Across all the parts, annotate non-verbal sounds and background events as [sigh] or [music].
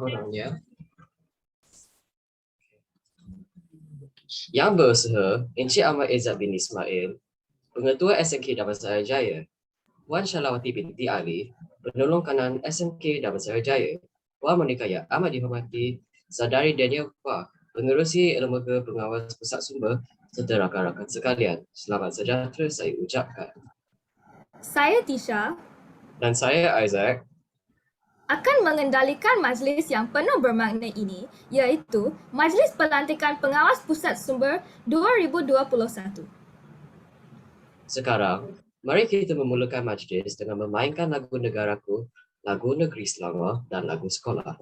orangnya. Yang berusaha Encik Ahmad Izzat bin Ismail, Pengetua SMK Damansara Jaya, Puan Syalawati binti Ali, Penolong Kanan SMK Damansara Jaya, Puan Monika yang amat dihormati, Sadari Daniel Kwa, Pengerusi Lembaga Pengawas Pusat Sumber serta rakan-rakan sekalian. Selamat sejahtera saya ucapkan. Saya Tisha Dan saya Isaac, akan mengendalikan majlis yang penuh bermakna ini iaitu Majlis Pelantikan Pengawas Pusat Sumber 2021. sekarang mari kita memulakan majlis dengan memainkan lagu negaraku, lagu negeri Selangor dan lagu sekolah.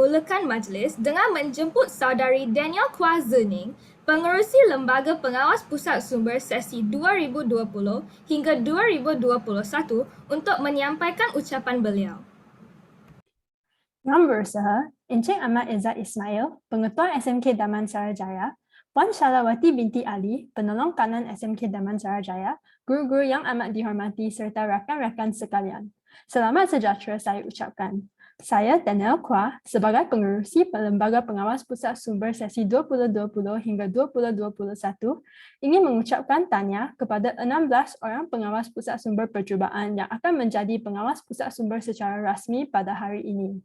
Memulakan majlis dengan menjemput saudari Daniel Kwa Zening, Pengerusi Lembaga Pengawas Pusat Sumber sesi 2020 hingga 2021 untuk menyampaikan ucapan beliau. Yang berusaha, Encik Ahmad Izzat Ismail, Pengetua SMK Damansara Jaya, Puan Syalawati binti Ali, Penolong Kanan SMK Damansara Jaya, guru-guru yang amat dihormati serta rakan-rakan sekalian. Selamat sejahtera saya ucapkan. Saya Daniel Kwa sebagai pengerusi Lembaga Pengawas Pusat Sumber sesi 2020 hingga 2021 ingin mengucapkan tanya kepada 16 orang pengawas pusat sumber percubaan yang akan menjadi pengawas pusat sumber secara rasmi pada hari ini.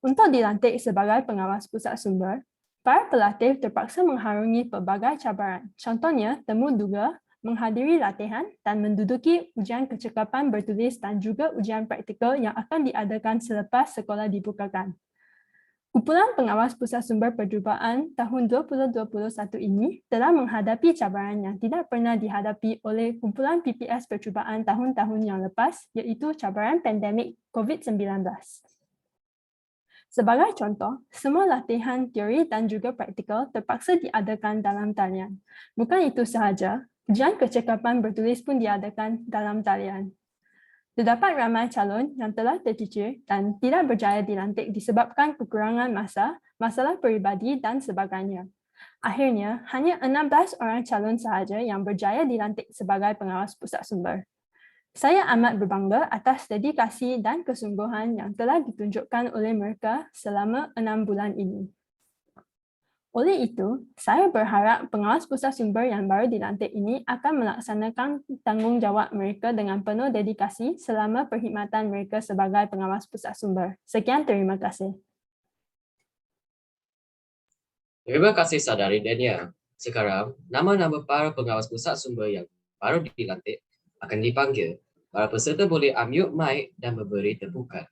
Untuk dilantik sebagai pengawas pusat sumber, Para pelatih terpaksa mengharungi pelbagai cabaran. Contohnya, temu duga, menghadiri latihan dan menduduki ujian kecekapan bertulis dan juga ujian praktikal yang akan diadakan selepas sekolah dibukakan. Kumpulan Pengawas Pusat Sumber Percubaan tahun 2021 ini telah menghadapi cabaran yang tidak pernah dihadapi oleh kumpulan PPS percubaan tahun-tahun yang lepas iaitu cabaran pandemik COVID-19. Sebagai contoh, semua latihan teori dan juga praktikal terpaksa diadakan dalam talian. Bukan itu sahaja, ujian kecekapan bertulis pun diadakan dalam talian. Terdapat ramai calon yang telah tercicir dan tidak berjaya dilantik disebabkan kekurangan masa, masalah peribadi dan sebagainya. Akhirnya, hanya 16 orang calon sahaja yang berjaya dilantik sebagai pengawas pusat sumber. Saya amat berbangga atas dedikasi dan kesungguhan yang telah ditunjukkan oleh mereka selama enam bulan ini. Oleh itu, saya berharap pengawas pusat sumber yang baru dilantik ini akan melaksanakan tanggungjawab mereka dengan penuh dedikasi selama perkhidmatan mereka sebagai pengawas pusat sumber. Sekian terima kasih. Terima kasih Sadari Daniel. Sekarang, nama-nama para pengawas pusat sumber yang baru dilantik akan dipanggil. Para peserta boleh unmute mic dan memberi tepukan.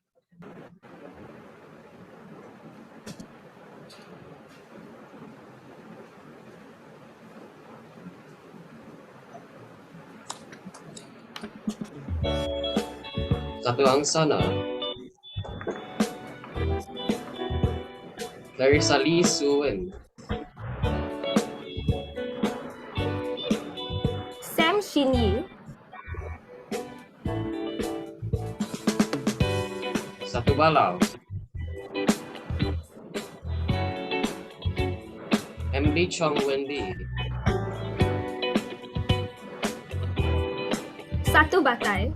Satu Angsana Clarissa Lee Suwen Sam Shin Yi, Satu Balau. MD Chong Wendy. Satu Batai,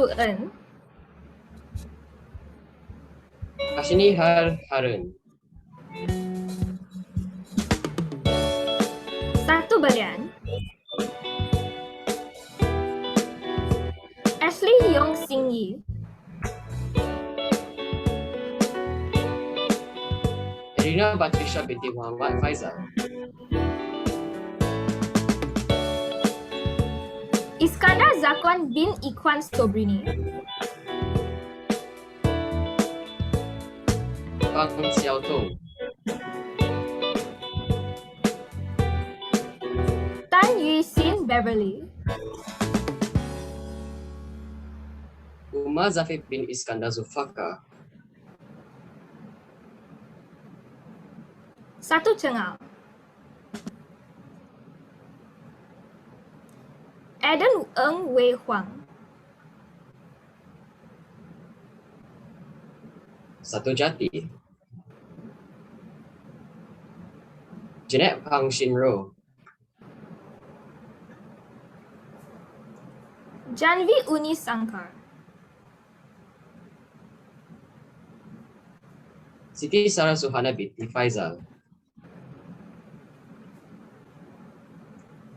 Tong Su Eun, Ashini Har Harun. Satu Berian, Ashley Yong Sing Yi, Irina Batrisha binti Muhammad Faizal Iskandar Zakwan bin Ikwan Sobrini, Fang Xiao Tou Tan Yui Sin Beverly, Umar Zafif bin Iskandar Zulfaka. Satu Cengal, Eden Ng Wei Huang, Satu Jati. Jeanette Pang Shinro Janvi Uni Sankar, Siti Sarah Suhana binti Faizal.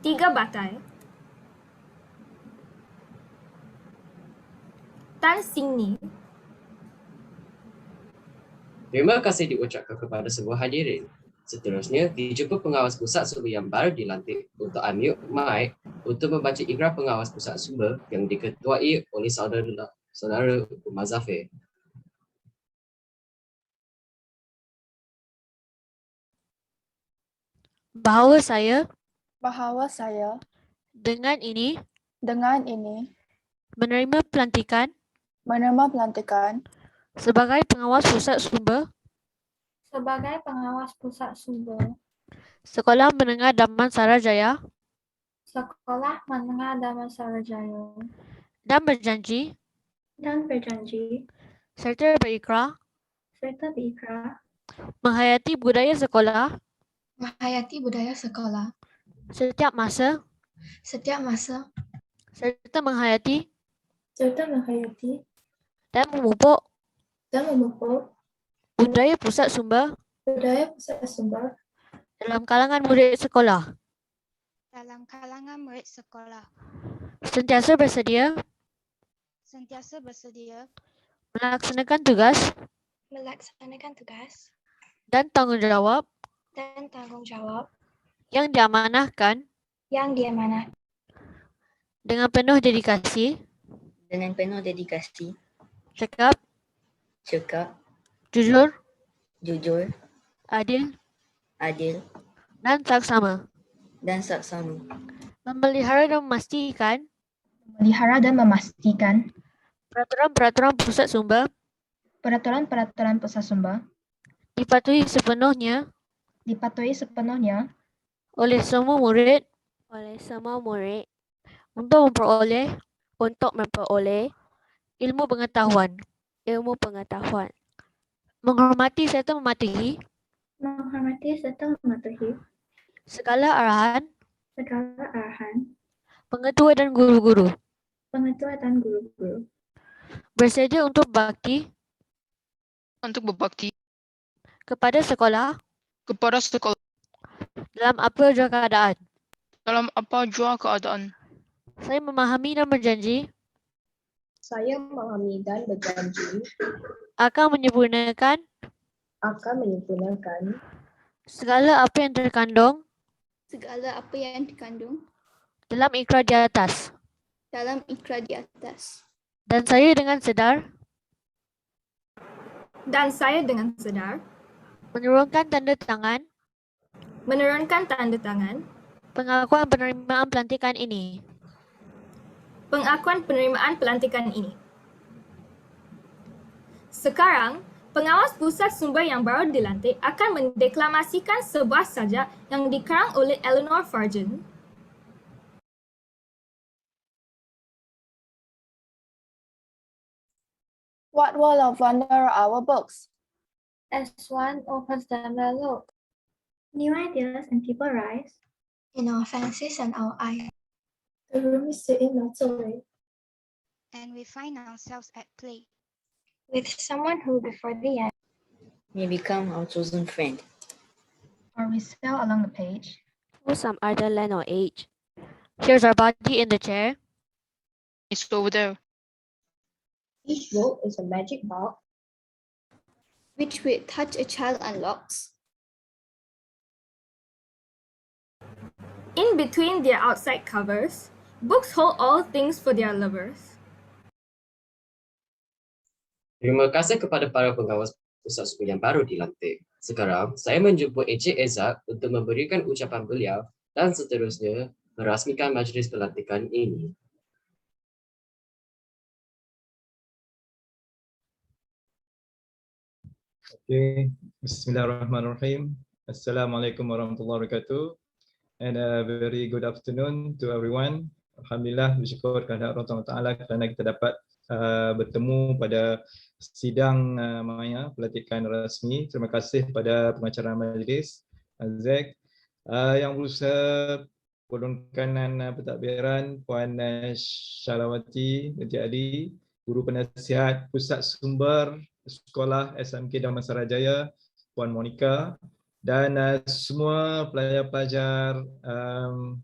Tiga Batai, Tan Singni, Terima kasih diucapkan kepada semua hadirin. Seterusnya, dijumpa pengawas pusat sumber yang baru dilantik untuk unmute mic untuk membaca ikrar pengawas pusat sumber yang diketuai oleh saudara saudara Umar Zafir. bahawa saya bahawa saya dengan ini dengan ini menerima pelantikan menerima pelantikan. Sebagai pengawas pusat sumber. Sebagai pengawas pusat sumber. Sekolah Menengah Daman Sarajaya. Sekolah Menengah Dharma Sarajaya. Dan berjanji. Dan berjanji. Serta berikrar serta berikrar menghayati budaya sekolah. Menghayati budaya sekolah. Setiap masa. Setiap masa. Serta menghayati. Serta menghayati dan memupuk dan memupuk budaya pusat sumber. Budaya pusat sumber. Dalam kalangan murid sekolah. dalam kalangan murid sekolah. Sentiasa bersedia. Sentiasa bersedia. Melaksanakan tugas. Melaksanakan tugas. Dan tanggungjawab. Dan tanggungjawab. Yang diamanahkan. Yang diamanah dengan penuh dedikasi, dengan penuh dedikasi, cekap, cekap, jujur, jujur, adil, adil, dan saksama. dan saksama. Memelihara dan memastikan. Memelihara dan memastikan. Peraturan-peraturan pusat sumber peraturan-peraturan pusat sumber dipatuhi sepenuhnya. Dipatuhi sepenuhnya. Oleh semua murid. Oleh semua murid. Untuk memperoleh. Untuk memperoleh ilmu pengetahuan, ilmu pengetahuan, menghormati serta mematuhi. Menghormati serta mematuhi. Segala arahan. Segala arahan. Pengetua dan guru-guru, pengetua dan guru-guru. Bersedia untuk bakti untuk berbakti. Kepada sekolah. Kepada sekolah. Dalam apa jua keadaan. dalam apa jua keadaan. Saya memahami dan berjanji Saya memahami dan berjanji akan menyempurnakan akan menyempurnakan segala apa yang terkandung segala apa yang dikandung dalam ikrar di atas. dalam ikrar di atas. Dan saya dengan sedar Dan saya dengan sedar menurunkan tanda tangan menurunkan tanda tangan pengakuan penerimaan pelantikan ini. Pengakuan penerimaan pelantikan ini. Sekarang, pengawas pusat sumber yang baru dilantik akan mendeklamasikan sebuah sajak yang dikarang oleh Eleanor Fargen. What world of wonder are our books? as one opens them their look new ideas and people rise in our fancies and our eyes. The room is sitting melts away And we find ourselves at play. with someone who before the end May become our chosen friend. or we sail along the page to some other land or age. Here's our body in the chair. It's over there. Each book is a magic box which with touch a child unlocks. In between their outside covers, books hold all things for their lovers. Terima kasih kepada para pengawas pusat sumber yang baru dilantik. Sekarang, saya menjemput Encik Ezak untuk memberikan ucapan beliau dan seterusnya merasmikan majlis pelantikan ini. Okay, Bismillahirrahmanirrahim. Assalamualaikum warahmatullahi wabarakatuh. And a very good afternoon to everyone. Alhamdulillah bersyukur kepada Allah Taala kerana kita dapat uh, bertemu pada sidang uh, Maya pelantikan rasmi. Terima kasih kepada pengacara majlis Azek uh, yang berusaha Golongan kanan uh, pentadbiran Puan uh, Syalawati binti Ali, Guru Penasihat Pusat Sumber Sekolah SMK Damansarajaya, Puan Monica dan uh, semua pelajar-pelajar um,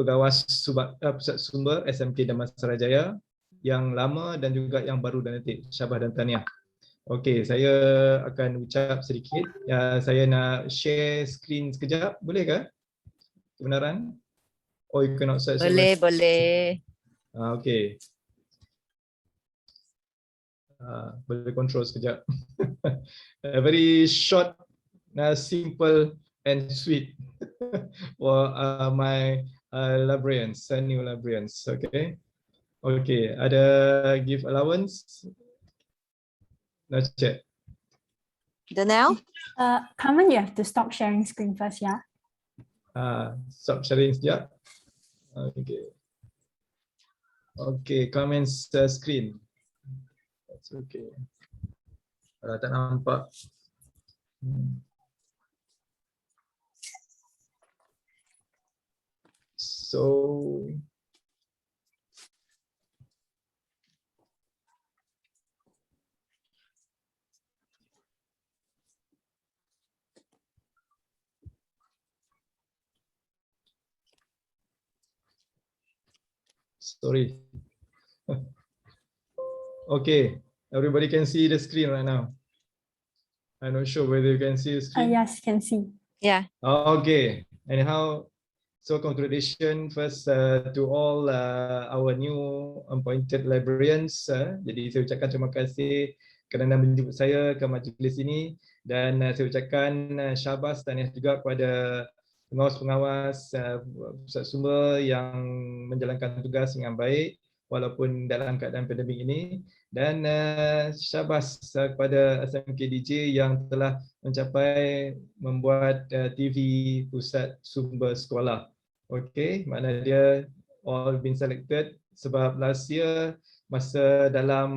Pegawas Subak, uh, Pusat Sumber SMK Damansarajaya yang lama dan juga yang baru dan nanti Syabas dan Tahniah. Okey, saya akan ucap sedikit. Ya, saya nak share screen sekejap. Boleh ke? Kebenaran? Oh, you cannot search. Boleh, boleh. Ah, okey. Uh, boleh control sekejap. [laughs] A very short, uh, simple and sweet [laughs] for uh, my uh, librarians, new librarians. Okay. Okay, ada give allowance? Let's check. Daniel? Uh, Carmen, you have to stop sharing screen first, yeah? Uh, stop sharing sekejap. Okay. Okay, comments uh, screen. That's okay. Kalau tak nampak. Hmm. So sorry. [laughs] Okay, everybody can see the screen right now. I'm not sure whether you can see the Uh, screen. yes, can see. Yeah. Okay, anyhow, so congratulations first uh, to all uh, our new appointed librarians. Uh, jadi saya ucapkan terima kasih kerana menjemput saya ke majlis ini dan uh, saya ucapkan uh, syabas tahniah juga kepada pengawas-pengawas uh, pusat sumber yang menjalankan tugas dengan baik walaupun dalam keadaan pandemik ini dan uh, syabas uh, kepada SMK DJ yang telah mencapai membuat uh, TV pusat sumber sekolah. Okay, makna dia all been selected sebab last year masa dalam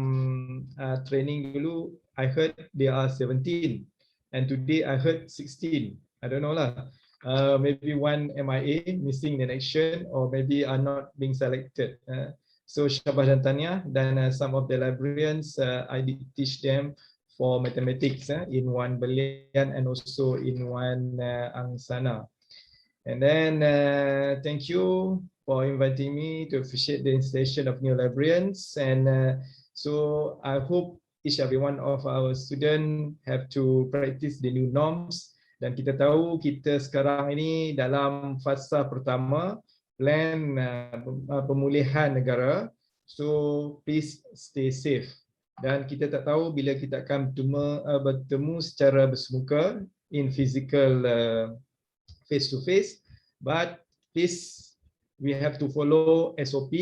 uh, training dulu I heard they are 17 and today I heard 16. I don't know lah. Uh, maybe one MIA missing in action or maybe are not being selected. Uh, so syabas dan tahniah dan uh, some of the librarians uh, I did teach them for mathematics uh, in one Belian and also in one uh, Angsana. And then uh, thank you for inviting me to officiate the installation of new librarians. And uh, so I hope each every one of our students have to practice the new norms. Dan kita tahu kita sekarang ini dalam fasa pertama plan uh, pemulihan negara. So please stay safe. Dan kita tak tahu bila kita akan bertemu, uh, bertemu secara bersemuka in physical uh, face to face. But please we have to follow SOP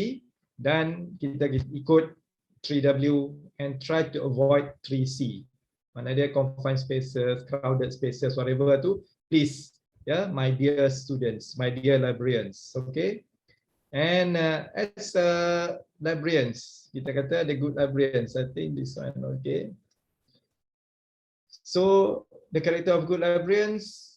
dan kita ikut 3W and try to avoid 3C. Mana dia confined spaces, crowded spaces, whatever tu, please, yeah, my dear students, my dear librarians, okay? And uh, as uh, librarians, kita kata the good librarians, I think this one, okay? So the character of good librarians,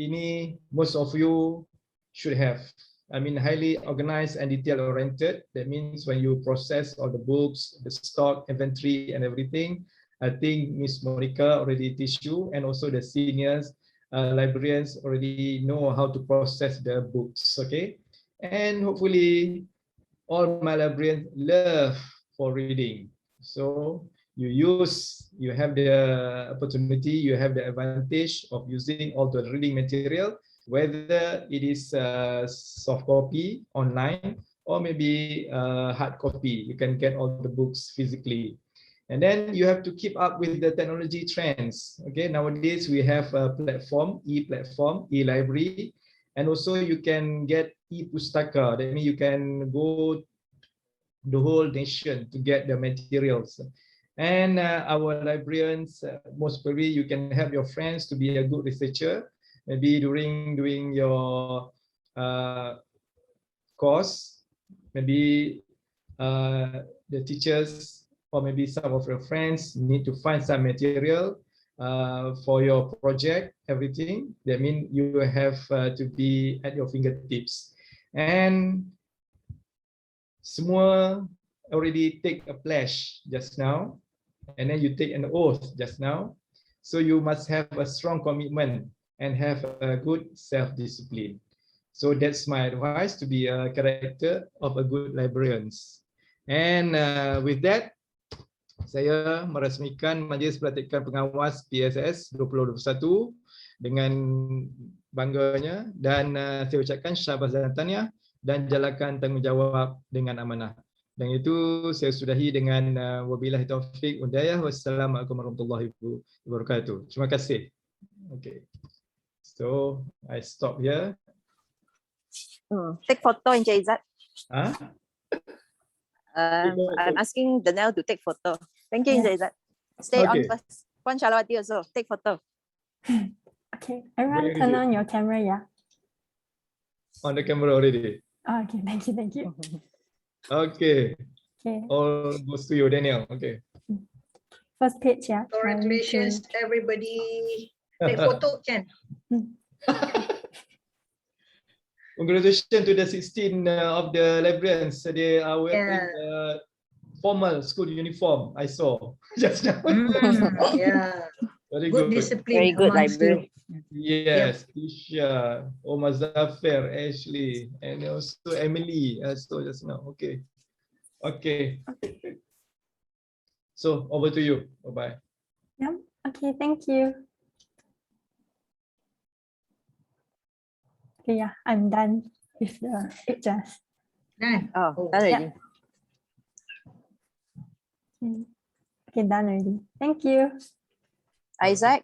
ini most of you should have. I mean, highly organized and detail oriented. That means when you process all the books, the stock, inventory, and everything, I think Miss Monica already teach you, and also the seniors uh, librarians already know how to process the books. Okay, and hopefully, all my librarians love for reading. So you use, you have the opportunity, you have the advantage of using all the reading material whether it is uh, soft copy online or maybe uh, hard copy. You can get all the books physically. And then you have to keep up with the technology trends. Okay, nowadays we have a platform, e-platform, e-library, and also you can get e-pustaka. That means you can go the whole nation to get the materials. And uh, our librarians, uh, most probably you can help your friends to be a good researcher maybe during doing your uh, course, maybe uh, the teachers or maybe some of your friends need to find some material uh, for your project, everything. That means you have uh, to be at your fingertips. And semua already take a pledge just now, and then you take an oath just now. So you must have a strong commitment and have a good self-discipline. So that's my advice to be a character of a good librarians. And uh, with that, saya merasmikan Majlis Pelatihan Pengawas PSS 2021 dengan bangganya dan uh, saya ucapkan syabas dan tahniah dan jalankan tanggungjawab dengan amanah. Dan itu saya sudahi dengan uh, wabillahi taufik undayah wassalamualaikum warahmatullahi wabarakatuh. Terima kasih. Okay. So I stop here. Hmm. Take photo, Encik Izzat. Huh? Uh, I'm asking Daniel to take photo. Thank you, Encik Izzat. Stay on Okay. first. Puan Shalawati also, take photo. [coughs] Okay, everyone Very turn good. on your camera, yeah? On the camera already. Oh, okay, thank you, thank you. [laughs] Okay. Okay, All goes to you, Daniel. Okay. first page, yeah? Congratulations, two. everybody. [laughs] Take photo, can? [laughs] Congratulations to the 16 uh, of the librarians. They are wearing Yeah. uh, formal school uniform. I saw [laughs] just now. Mm, yeah, Very good good. discipline. Very good amongst you. library. Yes, Tisha, Omar Zafir, Ashley, and also Emily. I saw just now. Okay. Okay. So over to you. Bye-bye. Yep. Okay, thank you. Okay, yeah, I'm done with the pictures. Oh, done already. Mm. Okay, done already. Thank you. Isaac?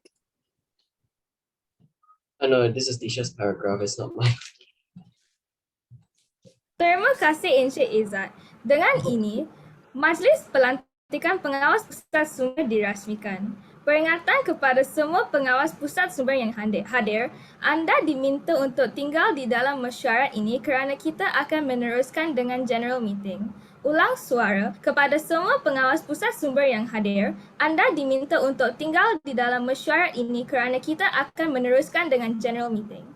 Oh no, this is Tisha's paragraph, it's not mine. Terima kasih Encik Izzat. Dengan ini, Majlis Pelantikan Pengawas Pusat Sumber dirasmikan. Peringatan kepada semua pengawas pusat sumber yang hadir, hadir, anda diminta untuk tinggal di dalam mesyuarat ini kerana kita akan meneruskan dengan general meeting. Ulang suara kepada semua pengawas pusat sumber yang hadir, anda diminta untuk tinggal di dalam mesyuarat ini kerana kita akan meneruskan dengan general meeting.